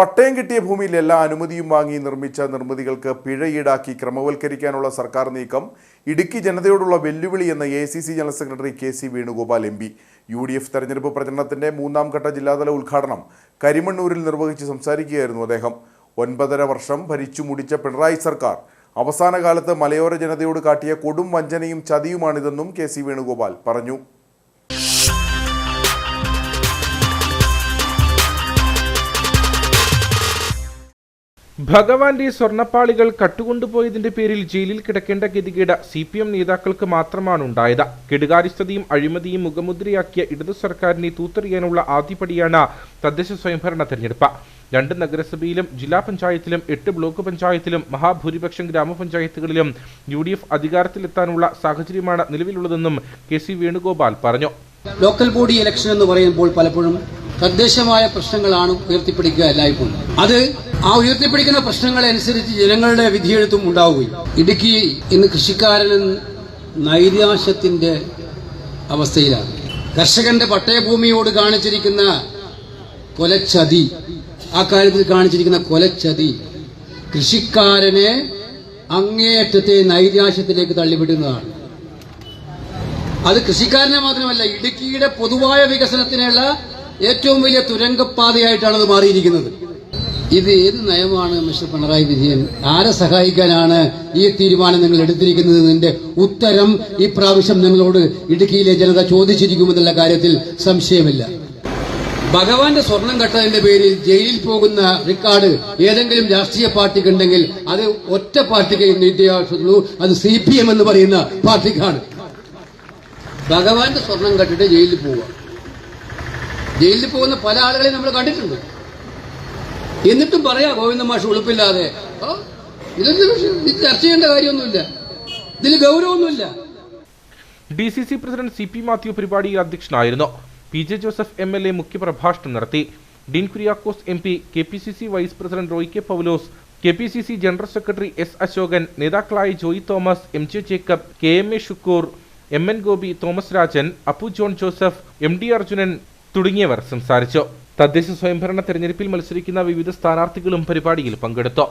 പട്ടയം കിട്ടിയ ഭൂമിയിൽ എല്ലാ അനുമതിയും വാങ്ങി നിർമ്മിച്ച നിർമ്മിതികൾക്ക് പിഴ ഈടാക്കി ക്രമവൽക്കരിക്കാനുള്ള സർക്കാർ നീക്കം ഇടുക്കി ജനതയോടുള്ള വെല്ലുവിളി എന്ന A C C general secretary K C Venugopal M P. U D F തെരഞ്ഞെടുപ്പ് പ്രചരണത്തിന്റെ മൂന്നാം ഘട്ട ജില്ലാതല ഉദ്ഘാടനം കരിമണ്ണൂരിൽ നിർവഹിച്ച് സംസാരിക്കുകയായിരുന്നു അദ്ദേഹം. ഒൻപതര വർഷം ഭരിച്ചു മുടിച്ച പിണറായി സർക്കാർ അവസാന കാലത്ത് മലയോര ജനതയോട് കാട്ടിയ കൊടും വഞ്ചനയും ചതിയുമാണിതെന്നും കെ സി വേണുഗോപാൽ പറഞ്ഞു. ഭഗവാന്റെ സ്വർണപ്പാളികൾ കട്ടുകൊണ്ടുപോയതിന്റെ പേരിൽ ജയിലിൽ കിടക്കേണ്ട ഗതികേട് സി പി എം നേതാക്കൾക്ക് മാത്രമാണ് ഉണ്ടായത്. കെടുകാര്യസ്ഥതയും അഴിമതിയും മുഖമുദ്രയാക്കിയ ഇടതു സർക്കാരിനെ തൂത്തെറിയാനുള്ള ആദ്യപടിയാണ് തദ്ദേശ സ്വയംഭരണ തെരഞ്ഞെടുപ്പ്. രണ്ട് നഗരസഭയിലും ജില്ലാ പഞ്ചായത്തിലും എട്ട് ബ്ലോക്ക് പഞ്ചായത്തിലും മഹാഭൂരിപക്ഷം ഗ്രാമപഞ്ചായത്തുകളിലും യു ഡി എഫ് അധികാരത്തിലെത്താനുള്ള സാഹചര്യമാണ് നിലവിലുള്ളതെന്നും കെ സി വേണുഗോപാൽ പറഞ്ഞു. ലോക്കൽ ബോഡി ഇലക്ഷൻ എന്ന് പറയുമ്പോൾ പലപ്പോഴും തദ്ദേശമായ പ്രശ്നങ്ങളാണ് ഉയർത്തിപ്പിടിക്കുക എല്ലായ്പ്പോഴും. അത് ആ ഉയർത്തിപ്പിടിക്കുന്ന പ്രശ്നങ്ങളനുസരിച്ച് ജനങ്ങളുടെ വിധിയെഴുത്തും ഉണ്ടാവുകയും ഇടുക്കി ഇന്ന് കൃഷിക്കാരൻ നൈരാശ്യത്തിന്റെ അവസ്ഥയിലാണ്. കർഷകന്റെ പട്ടയഭൂമിയോട് കാണിച്ചിരിക്കുന്ന കൊലച്ചതി ആ കാര്യത്തിൽ കാണിച്ചിരിക്കുന്ന കൊലച്ചതി കൃഷിക്കാരനെ അങ്ങേയറ്റത്തെ നൈരാശ്യത്തിലേക്ക് തള്ളിവിടുന്നതാണ്. അത് കൃഷിക്കാരനെ മാത്രമല്ല ഇടുക്കിയുടെ പൊതുവായ വികസനത്തിനുള്ള ഏറ്റവും വലിയ തുരങ്കപ്പാതയായിട്ടാണ് അത് മാറിയിരിക്കുന്നത്. ഇത് ഏത് നയമാണ് മിസ്റ്റർ പിണറായി വിജയൻ? ആരെ സഹായിക്കാനാണ് ഈ തീരുമാനം നിങ്ങൾ എടുത്തിരിക്കുന്നത്? നിന്റെ ഉത്തരം ഈ പ്രാവശ്യം നിങ്ങളോട് ഇടുക്കിയിലെ ജനത ചോദിച്ചിരിക്കുമെന്നുള്ള കാര്യത്തിൽ സംശയമില്ല. ഭഗവാന്റെ സ്വർണം കട്ടതിന്റെ പേരിൽ ജയിലിൽ പോകുന്ന റെക്കോർഡ് ഏതെങ്കിലും രാഷ്ട്രീയ പാർട്ടിക്ക് ഉണ്ടെങ്കിൽ അത് ഒറ്റ പാർട്ടിക്ക് ഇന്ത്യയുള്ളൂ അത് സി പി എം എന്ന് പറയുന്ന പാർട്ടിക്കാണ്. ഭഗവാന്റെ സ്വർണം കട്ടിട്ട് ജയിലിൽ പോവുക. ജയിലിൽ പോകുന്ന പല ആളുകളെയും നമ്മൾ കണ്ടിട്ടുണ്ട്. എന്നിട്ടും പറയാ ഗോവിന്ദ മാഷ് ഉളുപ്പില്ലാതെ. ആ, ഇതൊന്നും വിഷയം- ഇത് ചർച്ച ചെയ്യേണ്ട കാര്യമൊന്നുമില്ല. ഇതിൽ ഗൗരവമൊന്നുമില്ല. D C C president C P Mathew പരിപാടിയിൽ അധ്യക്ഷനായിരുന്നു. P J Joseph M L A മുഖ്യപ്രഭാഷണം നടത്തി. Dean Kuriakose M P K P C C vice president Roy K Paulose K P C C general secretary S Ashokan നേതാക്കളായ Joy Thomas M J Jacob K M A Shukoor M N Gopi Thomas Rajan Appu John Joseph M D Arjunan തുടങ്ങിയവർ സംസാരിച്ചു. തദ്ദേശ സ്വയംഭരണ തെരഞ്ഞെടുപ്പിൽ മത്സരിക്കുന്ന വിവിധ സ്ഥാനാർത്ഥികളും പരിപാടിയിൽ പങ്കെടുത്തു